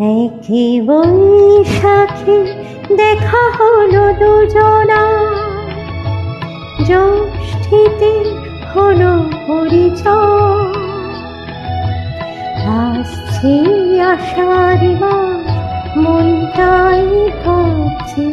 একই বৈশাখে দেখা হলো দুজনা। জ্যৈষ্ঠীতে হলো পরিচয়। আসছে আষাঢ় মনটাই ভাবছে,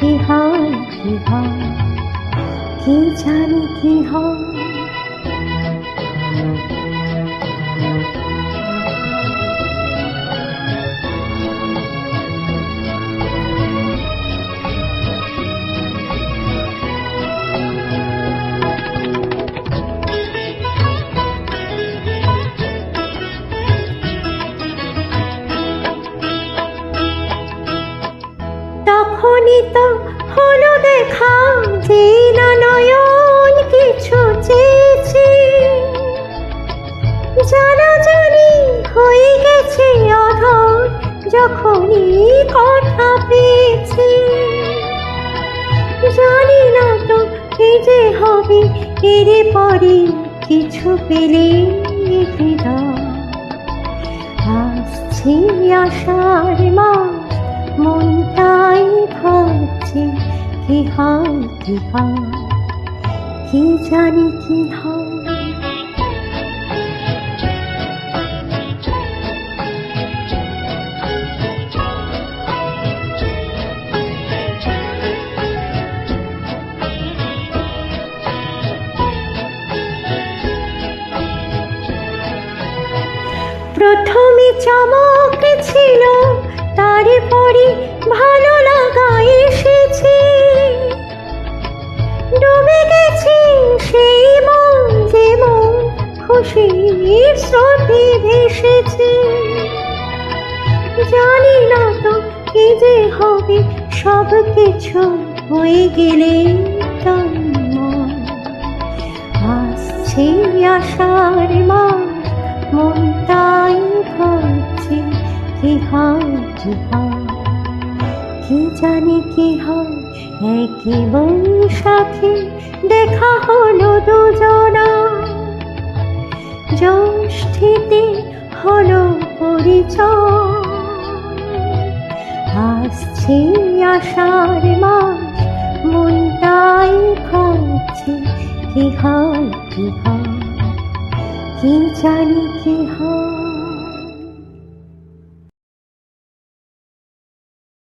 কি হয় কি হয়? কি জানি কি হয়? তখনই হলো দেখা যে না নয়ন কিছু চেয়েছে। জানা জানি হয়ে গেছে অধর, যখনই কথা পেয়েছে। জানি না তো কি যে হবে, এর পরে কিছু পেলে হৃদয়। আসছে আষাঢ় কি হয় কি হয় কি জানি কি হয় প্রথমে চমক ছিল তারপরে ভেসেছে জানি না তো কি যে হবে, সব কিছু হয়ে গেলে আসছে আষাঢ় মাস মনটাই ভাবছে, কি হয় কি হয়? কি জানি কি হয়? একই বৈশাখে দেখা হলো দুজনা। জ্যৈষ্ঠীতে আসছে আষাঢ় মাস মনটাই কি হয় কি হয়? কি জানি কি হয়?